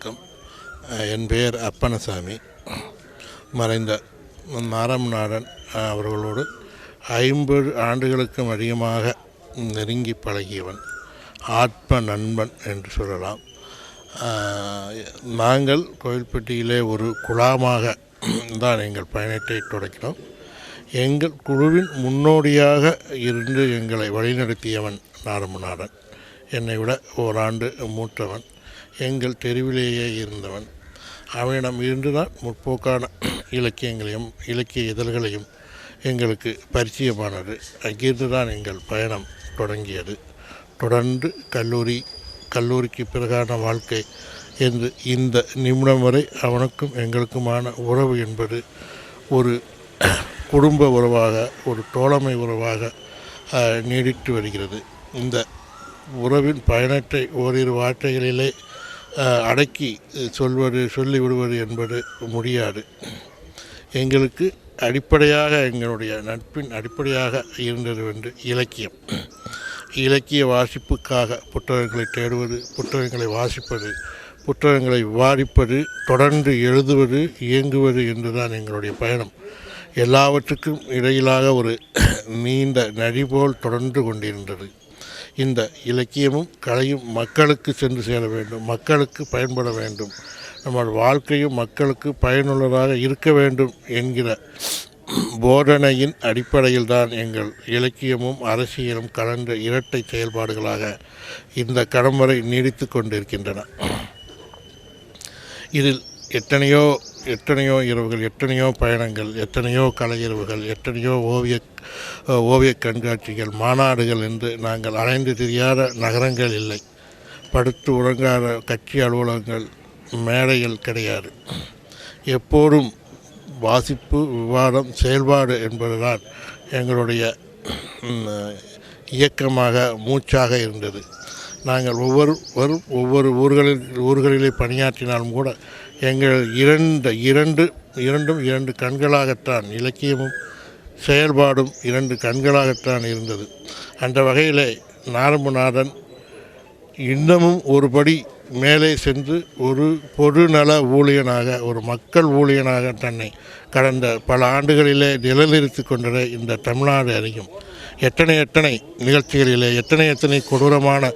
வணக்கம். என் பெயர் அப்பனசாமி. மறைந்த நாரம் நாடன் அவர்களோடு ஐம்பது ஆண்டுகளுக்கும் அதிகமாக நெருங்கி பழகியவன் ஆத்ம நண்பன் என்று சொல்லலாம். நாங்கள் கோயில்பட்டியிலே ஒரு குழாமாக தான் எங்கள் பயணத்தை தொடக்கினோம் எங்கள் குழுவின் முன்னோடியாக இருந்து எங்களை வழிநடத்தியவன் நாரமநாடன் என்னை விட ஓராண்டு மூத்தவன். எங்கள் தெருவிலேயே இருந்தவன். அவனிடம் இருந்துதான் முற்போக்கான இலக்கியங்களையும் இலக்கிய இதழ்களையும் எங்களுக்கு பரிச்சயமானது. அங்கிருந்து தான் எங்கள் பயணம் தொடங்கியது. தொடர்ந்து கல்லூரி கல்லூரிக்கு பிறகான வாழ்க்கை என்று இந்த நிமிடம் வரை அவனுக்கும் எங்களுக்குமான உறவு என்பது ஒரு குடும்ப உறவாக ஒரு தோழமை உறவாக நீடித்து வருகிறது. இந்த உறவின் பயணத்தை ஓரிரு வார்த்தைகளிலே அடக்கி சொல்வது சொல்லிவிடுவது என்பது முடியாது. எங்களுக்கு அடிப்படையாக எங்களுடைய நட்பின் அடிப்படையாக இருந்தது வந்து இலக்கியம். இலக்கிய வாசிப்புக்காக புத்தகங்களை தேடுவது புத்தகங்களை வாசிப்பது புத்தகங்களை விவாதிப்பது தொடர்ந்து எழுதுவது இயங்குவது என்றுதான் எங்களுடைய பயணம். எல்லாவற்றுக்கும் இடையிலாக ஒரு நீண்ட நதி போல் தொடர்ந்து கொண்டிருந்தது. இந்த இலக்கியமும் கலையும் மக்களுக்கு சென்று சேர வேண்டும். மக்களுக்கு பயன்பட வேண்டும். நம்ம வாழ்க்கையும் மக்களுக்கு பயனுள்ளதாக இருக்க வேண்டும் என்கிற போதனையின் அடிப்படையில் தான் எங்கள் இலக்கியமும் அரசியலும் கலந்த இரட்டை செயல்பாடுகளாக இந்த கடம்பரை நீடித்து கொண்டிருக்கின்றன. இதில் எத்தனையோ எத்தனையோ இரவுகள் எத்தனையோ பயணங்கள் எத்தனையோ கலையிரவுகள் எத்தனையோ ஓவிய ஓவிய கண்காட்சிகள் மாநாடுகள் என்று நாங்கள் அலைந்து தெரியாத நகரங்கள் இல்லை. படுத்து உறங்காத கட்சி அலுவலகங்கள் மேடைகள் கிடையாது. எப்போதும் வாசிப்பு விவாதம் செயல்பாடு என்பதுதான் எங்களுடைய இயக்கமாக மூச்சாக இருந்தது. நாங்கள் ஒவ்வொருவரும் ஒவ்வொரு ஊர்களில் ஊர்களிலே பணியாற்றினாலும் கூட எங்கள் இரண்டு இரண்டு இரண்டும் இரண்டு கண்களாகத்தான் இலக்கியமும் செயல்பாடும் இரண்டு கண்களாகத்தான் இருந்தது. அந்த வகையிலே நாரம்புநாதன் இன்னமும் ஒருபடி மேலே சென்று ஒரு பொதுநல ஊழியனாக ஒரு மக்கள் ஊழியனாக தன்னை கடந்த பல ஆண்டுகளிலே நிலைநிறுத்தி கொண்டதை இந்த தமிழ்நாடு அறியும். எத்தனை எத்தனை நிகழ்ச்சிகளிலே எத்தனை எத்தனை கொடூரமான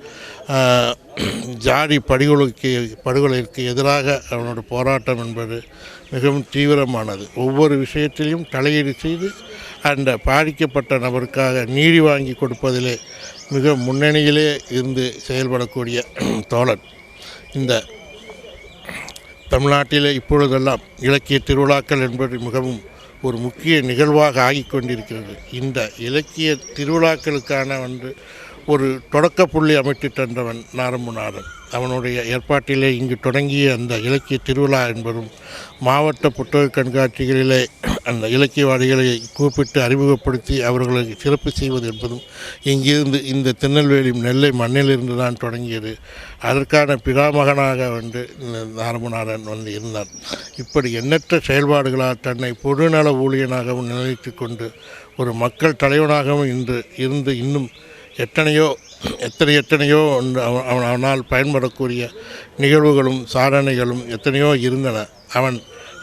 ஜாதி படுகொலைக்கு படுகொலைக்கு எதிராக அவனோட போராட்டம் என்பது மிகவும் தீவிரமானது. ஒவ்வொரு விஷயத்திலையும் தலையீடு செய்து அந்த பாதிக்கப்பட்ட நபருக்காக நீதி வாங்கி கொடுப்பதிலே மிக முன்னணியிலே இருந்து செயல்படக்கூடிய தோழன். இந்த தமிழ்நாட்டில் இப்பொழுதெல்லாம் இலக்கிய திருவிழாக்கள் என்பது மிகவும் ஒரு முக்கிய நிகழ்வாக ஆகிக் கொண்டிருக்கிறது. இந்த இலக்கிய திருவிழாக்களுக்கான வந்து ஒரு தொடக்க புள்ளி அமைத்து தந்தவன் நாரம்புநாதன். அவனுடைய ஏற்பாட்டிலே இங்கு தொடங்கிய அந்த இலக்கிய திருவிழா என்பதும் மாவட்ட புத்தக கண்காட்சிகளிலே அந்த இலக்கியவாதிகளை கூப்பிட்டு அறிமுகப்படுத்தி அவர்களை சிறப்பு செய்வது என்பதும் இங்கிருந்து இந்த திருநெல்வேலி நெல்லை மண்ணிலிருந்து தான் தொடங்கியது. அதற்கான பிதாமகனாக வந்து நாரம்புநாதன் வந்து இருந்தார். இப்படி எண்ணற்ற செயல்பாடுகளால் தன்னை பொதுநல ஊழியனாகவும் நிலைத்து கொண்டு ஒரு மக்கள் தலைவனாகவும் இன்று இருந்து இன்னும் எத்தனையோ எத்தனை எத்தனையோ அவன் அவன் அவனால் பயன்படக்கூடிய நிகழ்வுகளும் சாதனைகளும் எத்தனையோ இருந்தன. அவன்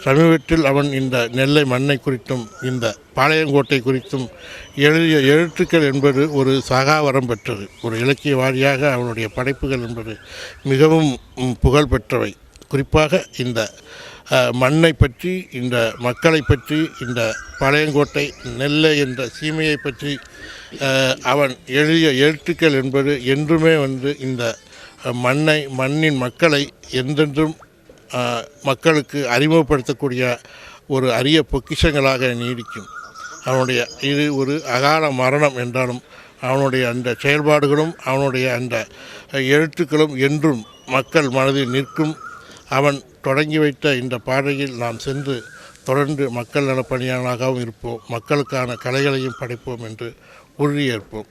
சமீபத்தில் அவன் இந்த நெல்லை மண்ணை குறித்தும் இந்த பாளையங்கோட்டை குறித்தும் எழுதிய எழுத்துக்கள் என்பது ஒரு சகாவரம் பெற்றது. ஒரு இலக்கியவாதியாக அவனுடைய படைப்புகள் என்பது மிகவும் புகழ் பெற்றவை குறிப்பாக இந்த மண்ணை பற்றி இந்த மக்களை பற்றி இந்த பாளையங்கோட்டை நெல்லை என்ற சீமையை பற்றி அவன் எழுதிய எழுத்துக்கள் என்பது என்றுமே வந்து இந்த மண்ணை மண்ணின் மக்களை என்றென்றும் மக்களுக்கு அறிமுகப்படுத்தக்கூடிய ஒரு அரிய பொக்கிஷங்களாக நீடிக்கும். அவனுடைய இது ஒரு அகால மரணம் என்றாலும் அவனுடைய அந்த செயல்பாடுகளும் அவனுடைய அந்த எழுத்துக்களும் என்றும் மக்கள் மனதில் நிற்கும். அவன் தொடங்கி வைத்த இந்த பாதையில் நாம் சென்று தொடர்ந்து மக்கள் நலப்பணியாளராகவும் இருப்போம். மக்களுக்கான கலைகளையும் படைப்போம் என்று உறுதியேற்போம்.